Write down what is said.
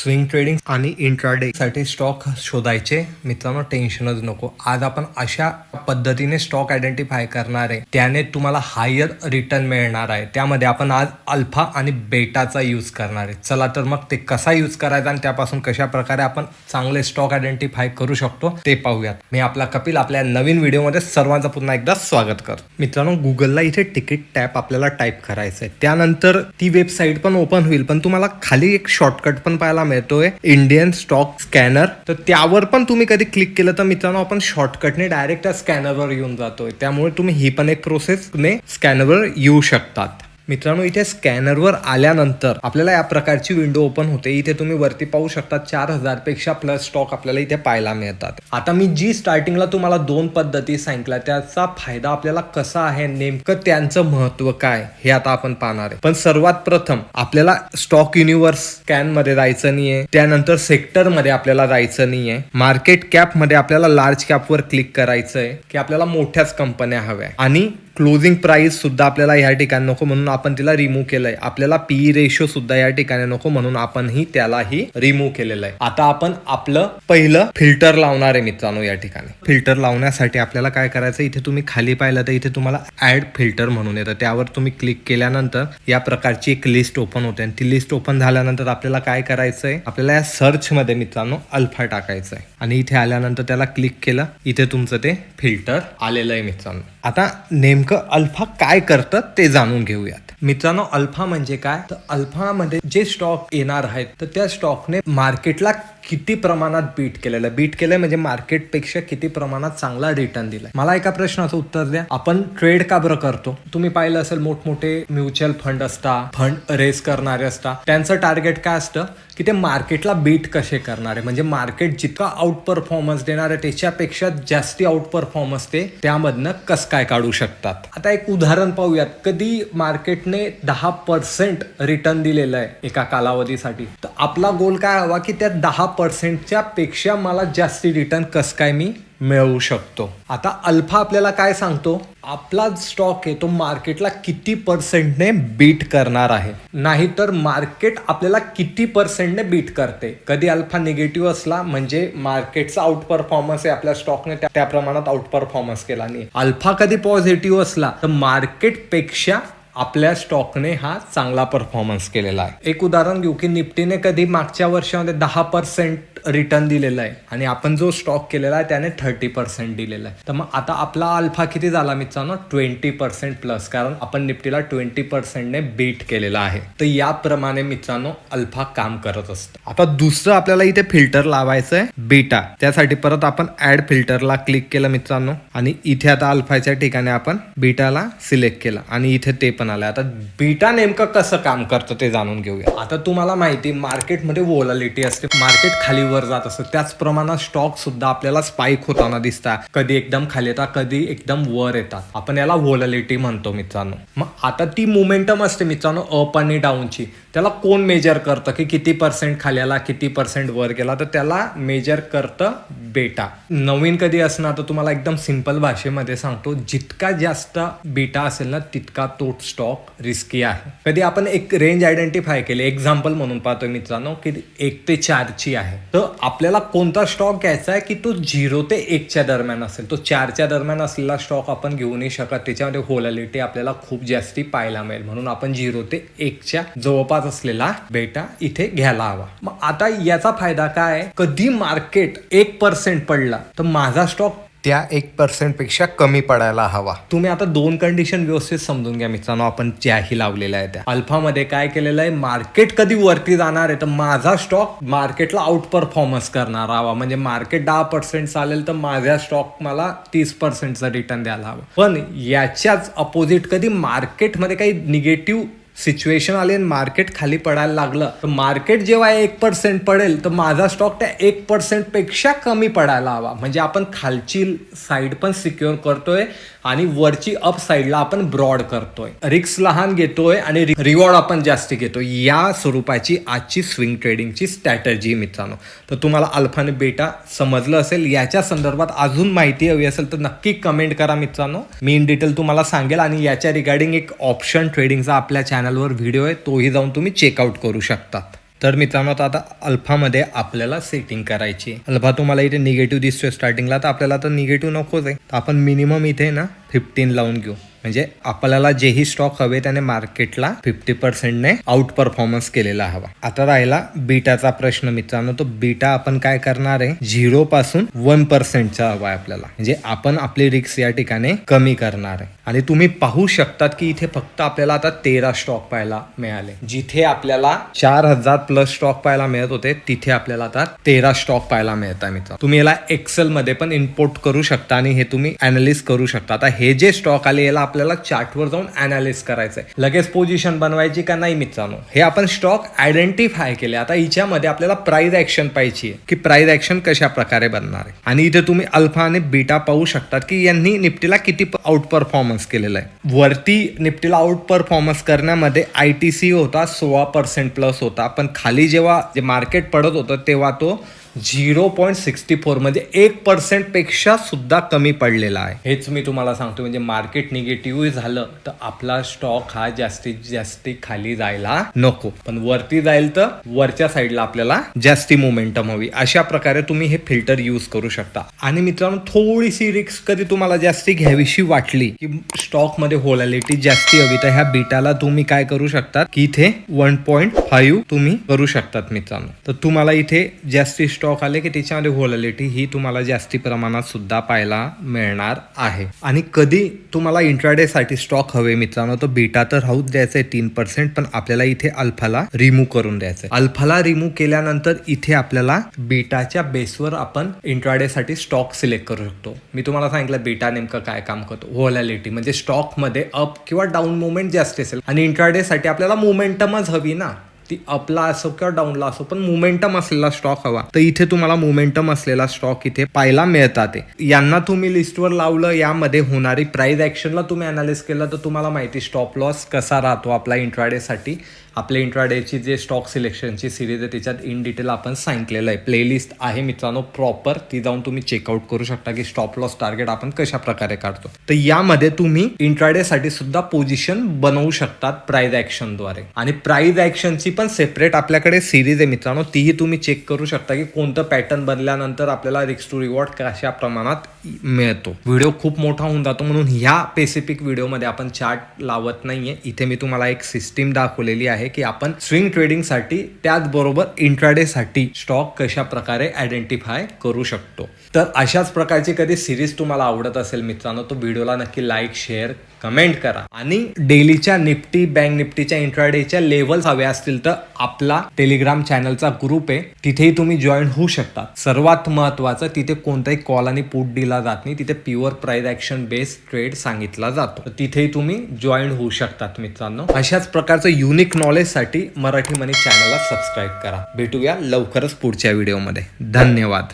Swing trading आणि intraday साठी stock शोधायचे. मित्रांनो टेन्शनच नको. आज आपण अशा पद्धतीने स्टॉक आयडेंटिफाय करणार आहे. त्याने तुम्हाला हायर रिटर्न मिळणार आहे. त्यामध्ये आपण आज अल्फा आणि बेटाचा यूज करणार आहे. चला तर मग ते कसा यूज करायचा आणि त्यापासून कशा प्रकारे आपण चांगले स्टॉक आयडेंटिफाय करू शकतो ते पाहूयात. मी आपला कपिल आपल्या नवीन व्हिडिओमध्ये सर्वांचं पुन्हा एकदा स्वागत करतो. मित्रांनो गुगलला इथे तिकीट टॅप आपल्याला टाईप करायचं आहे त्यानंतर ती वेबसाईट पण ओपन होईल पण तुम्हाला खाली एक शॉर्टकट पण पाहायला मिळतोय इंडियन स्टॉक स्कॅनर तर त्यावर पण तुम्ही कधी क्लिक केलं तर मित्रांनो आपण शॉर्टकटने डायरेक्ट त्या स्कॅनरवर येऊन जातोय. त्यामुळे तुम्ही ही पण एक प्रोसेसने स्कॅनरवर येऊ शकतात. मित्रांनो इथे स्कॅनरवर आल्यानंतर आपल्याला या प्रकारची विंडो ओपन होते. इथे तुम्ही वरती पाहू शकता चार हजारपेक्षा प्लस स्टॉक आपल्याला इथे पाहायला मिळतात. आता मी जी स्टार्टिंगला तुम्हाला दोन पद्धती सांगितल्या त्याचा फायदा आपल्याला कसा आहे नेमकं त्यांचं महत्त्व काय हे आता आपण पाहणार आहे. पण सर्वात प्रथम आपल्याला स्टॉक युनिव्हर्स स्कॅनमध्ये जायचं नाहीये. त्यानंतर सेक्टरमध्ये आपल्याला जायचं नाहीये. मार्केट कॅपमध्ये आपल्याला लार्ज कॅपवर क्लिक करायचंय की आपल्याला मोठ्याच कंपन्या हव्या. आणि क्लोजिंग प्राइस सुद्धा आपल्याला या ठिकाणी नको म्हणून आपण तिला रिमूव्ह केलंय. आपल्याला पी रेशो सुद्धा या ठिकाणी नको म्हणून आपणही त्यालाही रिमूव्ह केलेलं आहे. आता आपण आपलं पहिलं फिल्टर लावणार आहे मित्रांनो या ठिकाणी. फिल्टर लावण्यासाठी आपल्याला काय करायचं इथे तुम्ही खाली पाहिलं तर इथे तुम्हाला ऍड फिल्टर म्हणून येतं. त्यावर तुम्ही क्लिक केल्यानंतर या प्रकारची एक लिस्ट ओपन होते. आणि ती लिस्ट ओपन झाल्यानंतर आपल्याला काय करायचंय? आपल्याला या सर्च मध्ये मित्रांनो अल्फा टाकायचं आहे आणि इथे आल्यानंतर त्याला क्लिक केलं. इथे तुमचं ते फिल्टर आलेलं आहे मित्रांनो. आता नेमकं अल्फा काय करतं ते जाणून घेऊयात. मित्रांनो अल्फा म्हणजे काय? तर अल्फामध्ये जे स्टॉक येणार आहेत तर त्या स्टॉकने मार्केटला किती प्रमाणात बीट केलेलं बीट केलंय म्हणजे मार्केटपेक्षा किती प्रमाणात चांगला रिटर्न दिलाय? मला एका प्रश्नाचं उत्तर द्या. आपण ट्रेड का बरं करतो? तुम्ही पाहिलं असेल मोठमोठे म्युच्युअल फंड असता फंड रेस करणारे असता. त्यांचं टार्गेट काय असतं? की ते मार्केटला बीट कसे करणारे? म्हणजे मार्केट जितका आउट परफॉर्मन्स देणार आहे त्याच्यापेक्षा जास्ती आउट परफॉर्मन्स ते त्यामधनं कस काय काढू शकतात? आता एक उदाहरण पाहूयात. कधी मार्केटने दहा पर्सेंट रिटर्न दिलेलं आहे एका कालावधीसाठी? तर आपला गोल काय हवा की त्या दहा पर्सेंटच्या पेक्षा मला जास्ती रिटर्न कस काय मी मिळवू शकतो? आता अल्फा आपल्याला काय सांगतो? आपला स्टॉक आहे तो मार्केटला किती पर्सेंटने बीट करणार आहे. नाहीतर मार्केट आपल्याला किती पर्सेंटने बीट करते? कधी अल्फा निगेटिव्ह असला म्हणजे मार्केटचा आउट परफॉर्मन्स आहे आपल्या स्टॉकने त्या त्या प्रमाणात आउट परफॉर्मन्स केला नाही. अल्फा कधी पॉझिटिव्ह असला तर मार्केटपेक्षा आपल्या स्टॉकने हा चांगला परफॉर्मन्स केलेला आहे. एक उदाहरण घेऊ की निफ्टीने कधी मागच्या वर्षामध्ये दहा पर्सेंट रिटर्न दिलेला आहे आणि आपण जो स्टॉक केलेला आहे त्याने थर्टी पर्सेंट दिलेला आहे. तर मग आता आपला अल्फा किती झाला मित्रांनो? ट्वेंटी पर्सेंट प्लस कारण आपण निफ्टीला ट्वेंटी पर्सेंटने बीट केलेला आहे. तर याप्रमाणे मित्रांनो अल्फा काम करत असतं. आता दुसरं आपल्याला इथे फिल्टर लावायचं आहे बीटा त्यासाठी परत आपण ऍड फिल्टरला क्लिक केलं मित्रांनो. आणि इथे आता अल्फाच्या ठिकाणी आपण बीटाला सिलेक्ट केलं. आणि इथे ते पण आलं आता बीटा नेमकं कसं काम करतं ते जाणून घेऊया. आता तुम्हाला माहिती मार्केटमध्ये वोलालिटी असते. मार्केट खाली वर जात असतं. त्याच प्रमाणात स्टॉक सुद्धा आपल्याला स्पाईक होताना दिसतात. कधी एकदम खाली येतात कधी एकदम वर येतात. आपण याला वोलालिटी म्हणतो मित्रांनो. मग आता ती मुमेंटम असते मित्रांनो अप आणि डाऊनची त्याला कोण मेजर करतं? की किती पर्सेंट खाली आला किती पर्सेंट वर गेला? तर त्याला मेजर करतं बेटा. नवीन कधी असणार? तर तुम्हाला एकदम सिंपल भाषेमध्ये सांगतो जितका जास्त बेटा असेल ना तितका तो स्टॉक रिस्की आहे. कधी आपण एक रेंज आयडेंटिफाय केली एक्झाम्पल म्हणून पाहतो मित्रांनो की एक ते चारची आहे. तर आपल्याला कोणता स्टॉक घ्यायचा आहे? की तो झिरो ते एकच्या दरम्यान असेल. तो चारच्या दरम्यान असलेला स्टॉक आपण घेऊ नाही शकत. त्याच्यामध्ये होलॅलिटी आपल्याला खूप जास्ती पाहायला मिळेल. म्हणून आपण झिरो ते एकच्या जवळपास असलेला बेटा इथे घ्यायला हवा. मग आता याचा फायदा काय? कधी मार्केट एक पर्सेंट पडला तर माझा स्टॉक त्या एक पर्सेंटपेक्षा कमी पडायला हवा. तुम्ही आता दोन कंडिशन व्यवस्थित समजून घ्या मित्रांनो आपण ज्याही लावलेल्या आहेत त्या. अल्फामध्ये काय केलेलं आहे? मार्केट कधी वरती जाणार आहे तर माझा स्टॉक मार्केटला आउट परफॉर्मन्स करणार हवा. म्हणजे मार्केट दहा पर्सेंट चालेल तर माझ्या स्टॉक मला तीस पर्सेंटचा रिटर्न द्यायला हवा. पण याच्याच अपोजिट कधी मार्केटमध्ये काही निगेटिव्ह सिच्युएशन आली आणि मार्केट खाली पडायला लागलं. तर मार्केट जेव्हा एक पर्सेंट पडेल तर माझा स्टॉक त्या एक पर्सेंटपेक्षा कमी पडायला हवा. म्हणजे आपण खालची साईड पण सिक्युअर करतोय आणि वरची अप साईडला आपण ब्रॉड करतोय. रिक्स लहान घेतोय आणि रिवॉर्ड आपण जास्त घेतोय. या स्वरूपाची आजची स्विंग ट्रेडिंगची स्ट्रॅटर्जी मित्रांनो. तर तुम्हाला अल्फा आणि बेटा समजलं असेल. याच्या संदर्भात अजून माहिती हवी असेल तर नक्की कमेंट करा मित्रांनो. मी इन डिटेल तुम्हाला सांगेल आणि याच्या रिगार्डिंग एक ऑप्शन ट्रेडिंगचा आपल्या चॅनल चॅनलवर व्हिडिओ आहे तोही जाऊन तुम्ही चेकआउट करू शकतात. तर मित्रांनो आता आता अल्फामध्ये आपल्याला सेटिंग करायची अल्फा तुम्हाला इथे निगेटिव्ह दिसतोय स्टार्टिंगला तर आपल्याला तर निगेटिव्ह नकोच आहे. तर आपण मिनिमम इथे ना फिफ्टीन लावून घेऊ. म्हणजे आपल्याला जेही स्टॉक हवे त्याने मार्केटला फिफ्टी पर्सेंटने आउट परफॉर्मन्स केलेला हवा. आता राहिला बीटाचा प्रश्न मित्रांनो. तो बीटा आपण काय करणार आहे? झिरो पासून वन पर्सेंटचा हवा आहे आपल्याला. म्हणजे आपण आपली रिक्स या ठिकाणी कमी करणार आहे. आणि तुम्ही पाहू शकतात की इथे फक्त आपल्याला आता तेरा स्टॉक पाहायला मिळाले. जिथे आपल्याला चार हजार प्लस स्टॉक पाहायला मिळत होते तिथे आपल्याला आता तेरा स्टॉक पाहायला मिळत आहे मित्र तुम्ही याला एक्सेल मध्ये पण इम्पोर्ट करू शकता आणि हे तुम्ही अनालिस करू शकता. आता हे जे स्टॉक आले याला आपल्याला चार्टवर जाऊन अनालिस करायचंय. लगेच पोझिशन बनवायची का नाही मित्रांनो? हे आपण स्टॉक आयडेंटिफाय केले. आता हिच्यामध्ये आपल्याला प्राईज ऍक्शन पाहिजे. की प्राईज ऍक्शन कशा प्रकारे बनणार आहे? आणि इथे तुम्ही अल्फा आणि बीटा पाहू शकतात की यांनी निफ्टीला किती आउट परफॉर्मन्स केलेला आहे. वरती निफ्टीला आउट परफॉर्मन्स करण्यामध्ये आय टी सी होता सोळा पर्सेंट प्लस होता. पण खाली जेव्हा जे मार्केट पडत होतं तेव्हा तो झिरो पॉईंट सिक्स्टी फोर म्हणजे एक पर्सेंटपेक्षा सुद्धा कमी पडलेला आहे. हेच मी तुम्हाला सांगतो म्हणजे मार्केट निगेटिव्ह झालं तर आपला स्टॉक हा जास्तीत जास्ती खाली जायला नको. पण वरती जाईल तर वरच्या साईडला आपल्याला जास्ती मोमेंटम हवी. अशा प्रकारे तुम्ही हे फिल्टर यूज करू शकता. आणि मित्रांनो थोडीशी रिस्क कधी तुम्हाला जास्ती घ्यावीशी वाटली की स्टॉकमध्ये होलॅलिटी जास्ती हवी तर ह्या बीटाला तुम्ही काय करू शकतात? की इथे वन पॉईंट फाईव्ह तुम्ही करू शकतात मित्रांनो. तर तुम्हाला इथे जास्ती स्टॉक आले की त्याच्यामध्ये व्होलॅलिटी ही तुम्हाला जास्ती प्रमाणात सुद्धा पाहायला मिळणार आहे. आणि कधी तुम्हाला इंट्राडे साठी स्टॉक हवे मित्रांनो तर बीटा तर राहूच आहे तीन पर्सेंट पण आपल्याला इथे अल्फाला रिमूव्ह करून द्यायचंय. अल्फाला रिमूव्ह केल्यानंतर इथे आपल्याला बीटाच्या बेसवर आपण इंट्राडे साठी स्टॉक सिलेक्ट करू शकतो. मी तुम्हाला सांगितलं बीटा नेमकं काय काम करतो? व्होलॅलिटी म्हणजे स्टॉकमध्ये अप किंवा डाऊन मुवमेंट जास्त असेल. आणि इंट्राडे साठी आपल्याला मुवमेंटमच हवी ना. ती अपला असो किंवा डाऊनला असो पण मुमेंटम असलेला स्टॉक हवा. तर इथे तुम्हाला मोमेंटम असलेला स्टॉक इथे पाहायला मिळतात यांना तुम्ही लिस्टवर लावलं यामध्ये होणारी प्राईज ऍक्शनला तुम्ही अनालिस केलं तर तुम्हाला माहिती स्टॉप लॉस कसा राहतो आपला इंट्राडेसाठी आपल्या इंट्राडेची जे स्टॉक सिलेक्शनची सिरीज आहे त्याच्यात इन डिटेल आपण सांगितलेलं आहे. प्लेलिस्ट आहे मित्रांनो प्रॉपर ती जाऊन तुम्ही चेकआउट करू शकता की स्टॉप लॉस टार्गेट आपण कशा प्रकारे काढतो. तर यामध्ये तुम्ही इंट्राडेसाठी सुद्धा पोझिशन बनवू शकतात प्राईज ॲक्शनद्वारे आणि प्राईज ॲक्शनची पण सेपरेट आपल्याकडे सिरीज आहे मित्रांनो तीही तुम्ही चेक करू शकता की कोणतं पॅटर्न बनल्यानंतर आपल्याला रिक्स टू रिवॉर्ड कशा प्रमाणात मिळतो. व्हिडिओ खूप मोठा होऊन जातो म्हणून ह्या स्पेसिफिक व्हिडिओमध्ये आपण चार्ट लावत नाहीये. इथे मी तुम्हाला एक सिस्टीम दाखवलेली आहे. की आपण स्विंग ट्रेडिंगसाठी त्याचबरोबर इंट्राडेसाठी स्टॉक कशा प्रकारे आयडेंटिफाय करू शकतो. तर अशाच प्रकारची कधी सिरीज तुम्हाला आवडत असेल मित्रांनो तो व्हिडिओला नक्की लाईक शेअर कमेंट करा. आणि डेलीच्या निफ्टी बँक निफ्टीच्या इंट्राडेच्या लेवल्स हवे असतील तर आपला टेलिग्राम चॅनलचा ग्रुप आहे. तिथेही तुम्ही जॉईन होऊ शकता. सर्वात महत्वाचं तिथे कोणताही कॉल आणि पुट दिला जात नाही. तिथे pure price action based trade सांगितला जातो. तिथेही तुम्ही जॉईन होऊ शकतात मित्रांनो. अशाच प्रकारचं युनिक नॉलेजसाठी मराठी मनी चॅनलला सबस्क्राईब करा. भेटूया लवकरच पुढच्या व्हिडिओमध्ये धन्यवाद.